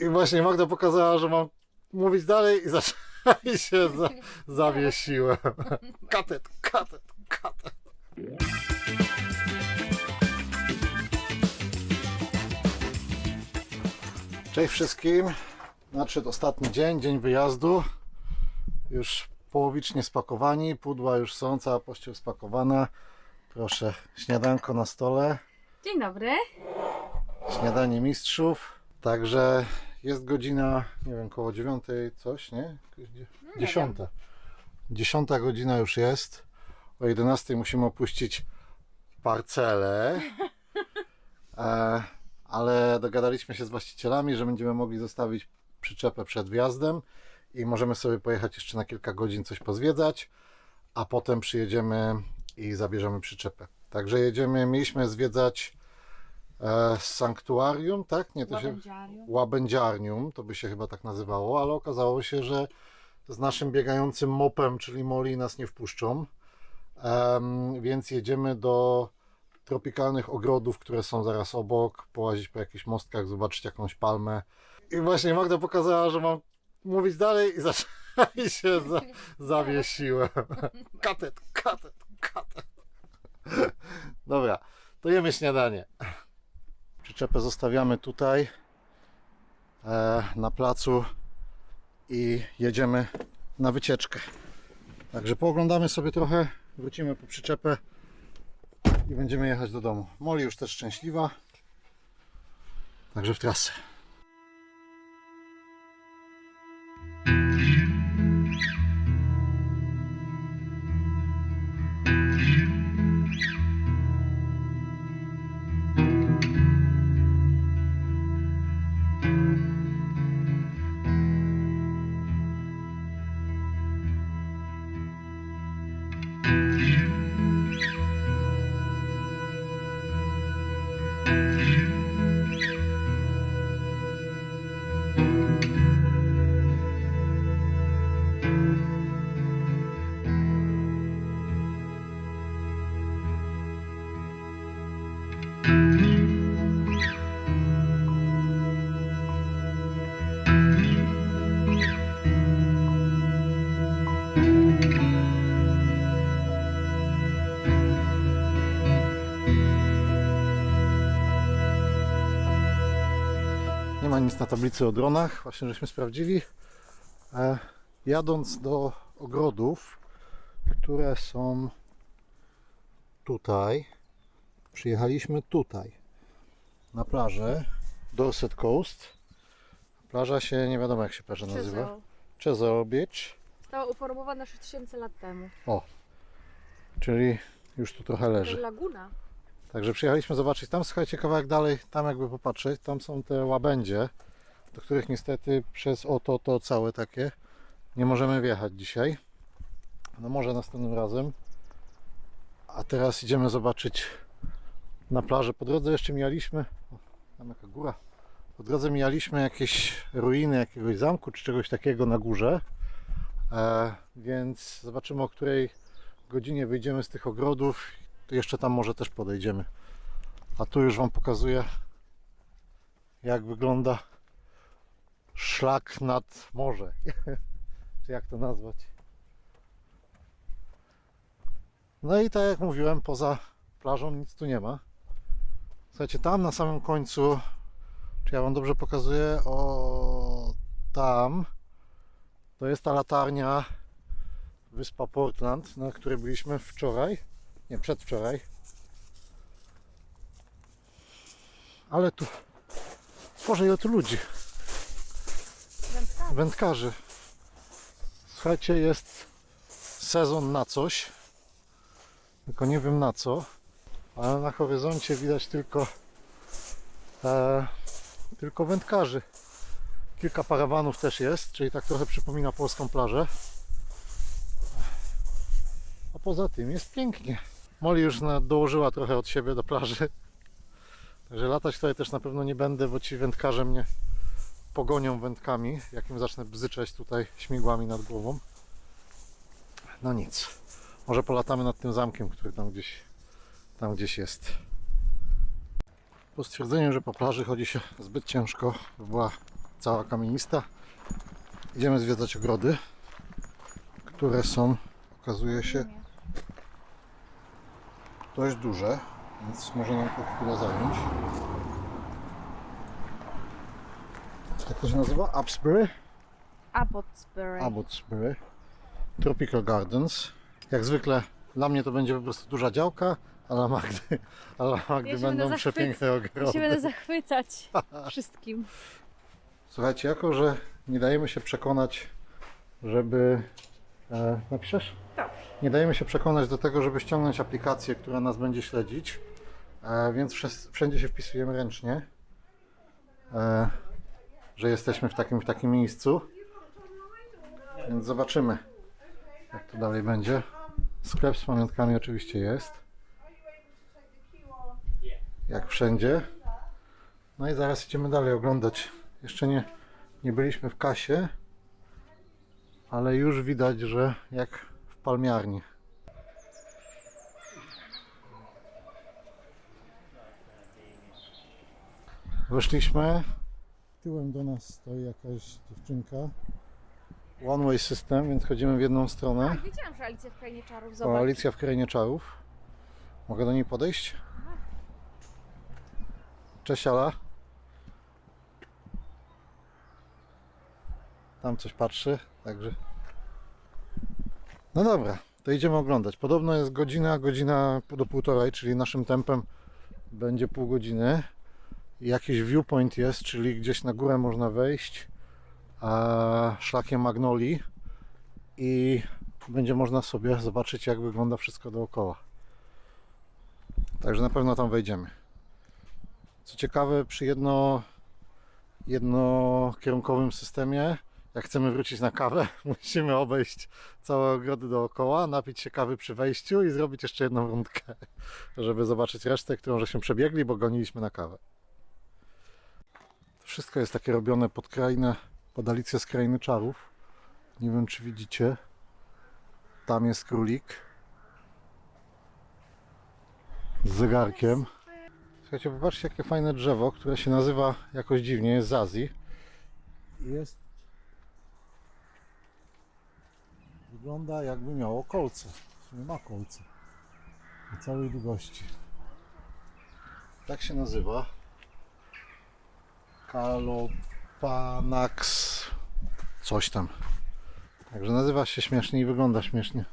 I właśnie Magda pokazała, że mam mówić dalej i zaczęła i się za, zawiesiłem. Katet, katet, katet. Cześć wszystkim. Nadszedł ostatni dzień, dzień wyjazdu. Już połowicznie spakowani, pudła już są, cała pościel spakowana. Proszę, śniadanko na stole. Dzień dobry. Śniadanie mistrzów. Także jest godzina, nie wiem, koło dziewiątej coś, nie? Dziesiąta. Dziesiąta godzina już jest. O 11 musimy opuścić parcelę. E, ale dogadaliśmy się z właścicielami, że będziemy mogli zostawić przyczepę przed wjazdem i możemy sobie pojechać jeszcze na kilka godzin coś pozwiedzać, a potem przyjedziemy i zabierzemy przyczepę. Także jedziemy, mieliśmy zwiedzać e, sanktuarium, tak? Nie, to się Łabędziarium. łabędziarnium, to by się chyba tak nazywało, ale okazało się, że z naszym biegającym mopem, czyli Moli, nas nie wpuszczą. Em, więc jedziemy do tropikalnych ogrodów, które są zaraz obok, połazić po jakichś mostkach, zobaczyć jakąś palmę. I właśnie Magda pokazała, że mam mówić dalej i zaczęła i się za, zawiesiłem. Katet, katet, katet. Dobra, to jemy śniadanie. Przyczepę zostawiamy tutaj e, na placu i jedziemy na wycieczkę. Także pooglądamy sobie trochę, wrócimy po przyczepę i będziemy jechać do domu. Moli już też szczęśliwa. Także w trasę. Nie ma nic na tablicy o dronach, właśnie żeśmy sprawdzili. E, jadąc do ogrodów, które są tutaj, przyjechaliśmy tutaj, na plażę Dorset Coast. Plaża się, nie wiadomo jak się plaża nazywa. Czezo. Chesapeake Beach, Została uformowana 6000 lat temu. czyli już tu trochę To leży. laguna. Także przyjechaliśmy zobaczyć. Tam słuchajcie kawałek dalej, tam jakby popatrzeć, tam są te łabędzie, do których niestety przez oto to całe takie nie możemy wjechać dzisiaj. No może następnym razem. A teraz idziemy zobaczyć na plażę. Po drodze jeszcze mijaliśmy, o, tam jaka góra. Po drodze mijaliśmy jakieś ruiny jakiegoś zamku czy czegoś takiego na górze. E, więc zobaczymy o której godzinie wyjdziemy z tych ogrodów jeszcze tam może też podejdziemy. A tu już Wam pokazuję, jak wygląda szlak nad morze. Czy jak to nazwać? No i tak jak mówiłem, poza plażą nic tu nie ma. Słuchajcie, tam na samym końcu, czy ja Wam dobrze pokazuję, o tam, to jest ta latarnia wyspa Portland, na której byliśmy wczoraj nie przedwczoraj. Ale tu, Boże, ile tu ludzi, Wędkarze. wędkarzy. Słuchajcie, jest sezon na coś, tylko nie wiem na co, ale na horyzoncie widać tylko e, tylko wędkarzy. Kilka parawanów też jest, czyli tak trochę przypomina polską plażę. A poza tym jest pięknie. Molly już na, dołożyła trochę od siebie do plaży. Także latać tutaj też na pewno nie będę, bo ci wędkarze mnie pogonią wędkami, jak im zacznę bzyczeć tutaj śmigłami nad głową. No nic. Może polatamy nad tym zamkiem, który tam gdzieś, tam gdzieś jest. Po stwierdzeniu, że po plaży chodzi się zbyt ciężko, by była cała kamienista. Idziemy zwiedzać ogrody, które są, okazuje się, dość duże, więc może nam to chwilę zająć. Jak to się nazywa? Absbury? Abbotsbury. Abbotsbury. Tropical Gardens. Jak zwykle dla mnie to będzie po prostu duża działka, a dla Magdy, a dla Magdy Ja będą przepiękne Ja się ogrody. będę zachwycać wszystkim. Słuchajcie, jako że nie dajemy się przekonać, żeby... E, napiszesz? Dobrze. Nie dajemy się przekonać do tego, żeby ściągnąć aplikację, która nas będzie śledzić, e, więc wszędzie się wpisujemy ręcznie, e, że jesteśmy w takim, w takim miejscu. Więc zobaczymy, jak to dalej będzie. Sklep z pamiątkami oczywiście jest. Jak wszędzie. No i zaraz idziemy dalej oglądać. Jeszcze nie, nie byliśmy w kasie, ale już widać, że jak w palmiarni. Weszliśmy. Tyłem do nas stoi jakaś dziewczynka. One way system, więc chodzimy w jedną stronę. Tak, wiedziałam, że Alicja w Krainie Czarów, O, zobacz. Alicja w Krainie Czarów. Mogę do niej podejść? Cześć Ala. Tam coś patrzy, także... No dobra, to idziemy oglądać. Podobno jest godzina, godzina do półtorej, czyli naszym tempem będzie pół godziny. Jakiś viewpoint jest, czyli gdzieś na górę można wejść a szlakiem Magnolii i będzie można sobie zobaczyć, jak wygląda wszystko dookoła. Także na pewno tam wejdziemy. Co ciekawe, przy jedno, jednokierunkowym systemie, jak chcemy wrócić na kawę, musimy obejść całe ogrody dookoła, napić się kawy przy wejściu i zrobić jeszcze jedną rundkę, żeby zobaczyć resztę, którą żeśmy przebiegli, bo goniliśmy na kawę. Wszystko jest takie robione pod krainę, pod Alicję z Krainy Czarów. Nie wiem, czy widzicie. Tam jest królik. Z zegarkiem. Słuchajcie, popatrzcie jakie fajne drzewo, które się nazywa jakoś dziwnie, jest Zazi. Jest... Wygląda jakby miało kolce. Sumie ma kolce. Na całej długości. Tak się nazywa. Kalopanax. Coś tam. Także nazywa się śmiesznie i wygląda śmiesznie.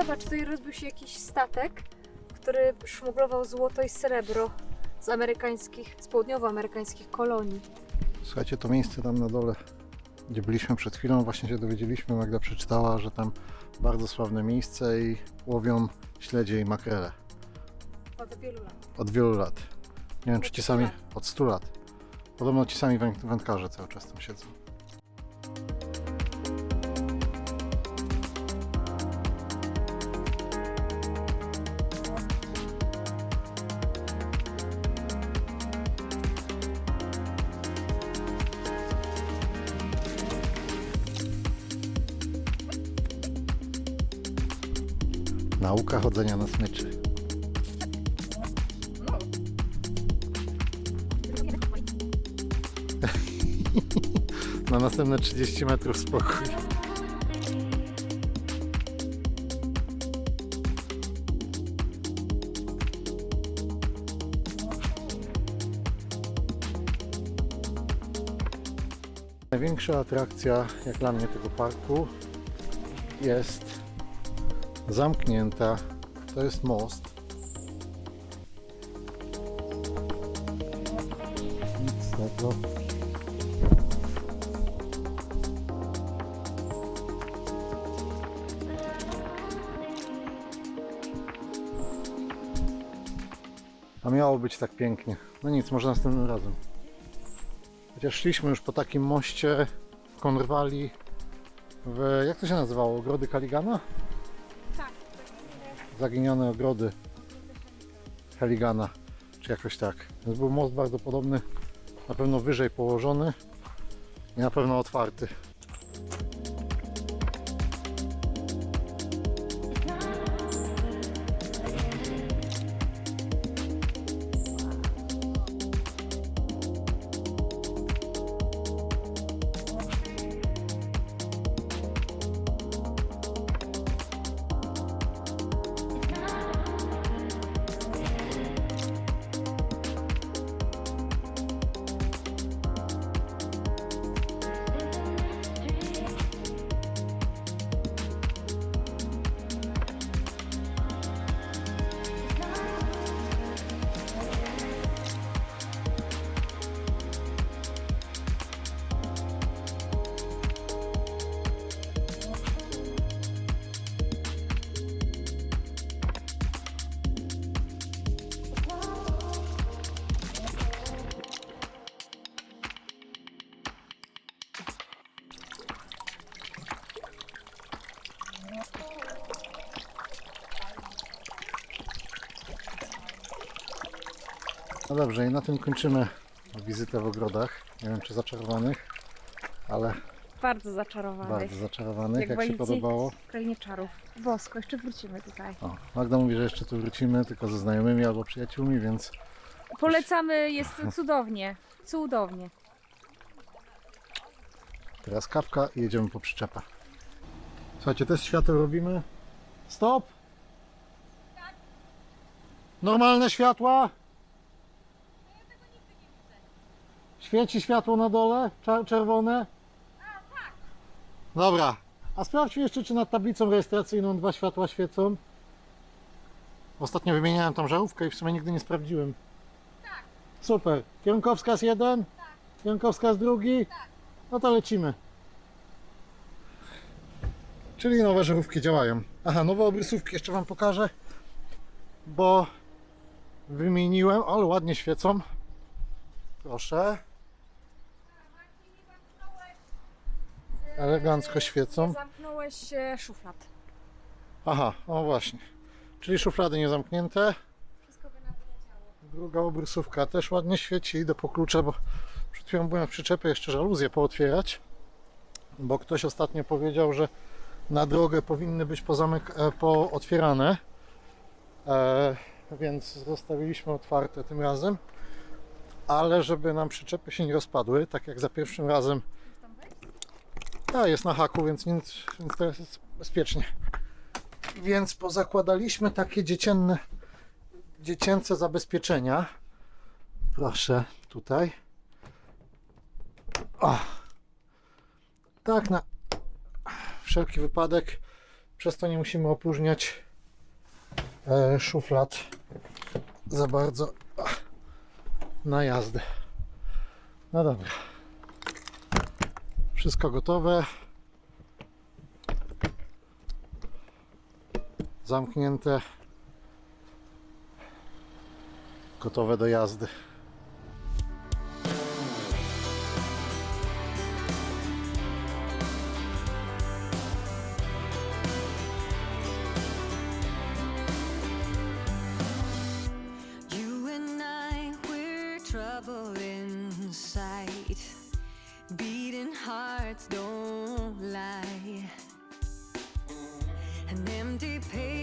Zobacz, tutaj rozbił się jakiś statek, który szmuglował złoto i srebro z amerykańskich, z południowoamerykańskich kolonii. Słuchajcie, to miejsce tam na dole, gdzie byliśmy przed chwilą, właśnie się dowiedzieliśmy, Magda przeczytała, że tam bardzo sławne miejsce i łowią śledzie i makrele. Od wielu lat. Od wielu lat. Nie wiem, czy Od ci 100 sami, lat. od 100 lat. Podobno ci sami węd- wędkarze cały czas tam siedzą. Nauka chodzenia na smyczy. Na następne 30 metrów spokój. Największa atrakcja, jak dla mnie, tego parku jest zamknięta. To jest most. Nic tego. A miało być tak pięknie. No nic, może następnym razem. Chociaż szliśmy już po takim moście w Konrwali w... jak to się nazywało? Ogrody Kaligana? Zaginione ogrody Heligana, czy jakoś tak. Więc był most bardzo podobny, na pewno wyżej położony i na pewno otwarty. No dobrze, i na tym kończymy wizytę w ogrodach. Nie wiem czy zaczarowanych, ale Bardzo zaczarowanych. bardzo zaczarowanych. Jak Jak, się podobało? W krainie czarów. Bosko, jeszcze wrócimy tutaj. O, Magda mówi, że jeszcze tu wrócimy, tylko ze znajomymi albo przyjaciółmi, więc Polecamy, jest cudownie. Cudownie. teraz kawka i jedziemy po przyczepę. Słuchajcie, test świateł robimy. Stop! Normalne światła! Świeci światło na dole, czerwone. Dobra, a sprawdźmy jeszcze, czy nad tablicą rejestracyjną dwa światła świecą. Ostatnio wymieniałem tam żarówkę i w sumie nigdy nie sprawdziłem. Super. Kierunkowskaz jeden? Kierunkowskaz drugi? No to lecimy. Czyli nowe żarówki działają. Aha, nowe obrysówki jeszcze Wam pokażę, bo wymieniłem, ale ładnie świecą. Proszę. Elegancko świecą. Zamknąłeś e, szuflad. Aha, o właśnie. Czyli szuflady nie zamknięte. Wszystko by nam. Druga obrysówka też ładnie świeci. Idę po klucze, bo przed chwilą byłem w przyczepie jeszcze żaluzję pootwierać. Bo ktoś ostatnio powiedział, że na drogę powinny być pozamyk- e, pootwierane. E, więc zostawiliśmy otwarte tym razem. Ale żeby nam przyczepy się nie rozpadły, tak jak za pierwszym razem. A, jest na haku, więc, nic, więc jest bezpiecznie. Więc pozakładaliśmy takie dziecięne dziecięce zabezpieczenia. Proszę, tutaj. O. Tak, na wszelki wypadek. Przez to nie musimy opróżniać e, szuflad za bardzo na jazdę. No dobra. Wszystko gotowe. Zamknięte. gotowe do jazdy. Beating hearts don't lie. An empty page,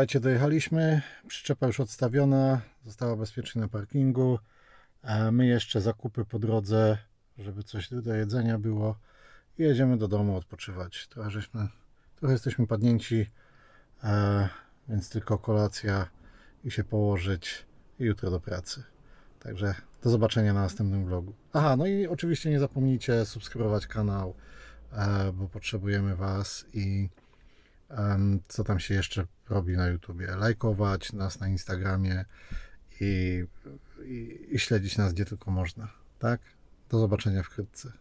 Słuchajcie, dojechaliśmy. Przyczepa już odstawiona, została bezpiecznie na parkingu. A my jeszcze zakupy po drodze, żeby coś do jedzenia było. I jedziemy do domu odpoczywać. Trochę, żeśmy, trochę jesteśmy padnięci, e, więc tylko kolacja i się położyć i jutro do pracy. Także do zobaczenia na następnym vlogu. Aha, no i oczywiście nie zapomnijcie subskrybować kanał, e, bo potrzebujemy Was i co tam się jeszcze robi na YouTubie. Lajkować nas na Instagramie i, i, i śledzić nas gdzie tylko można. Tak? Do zobaczenia wkrótce.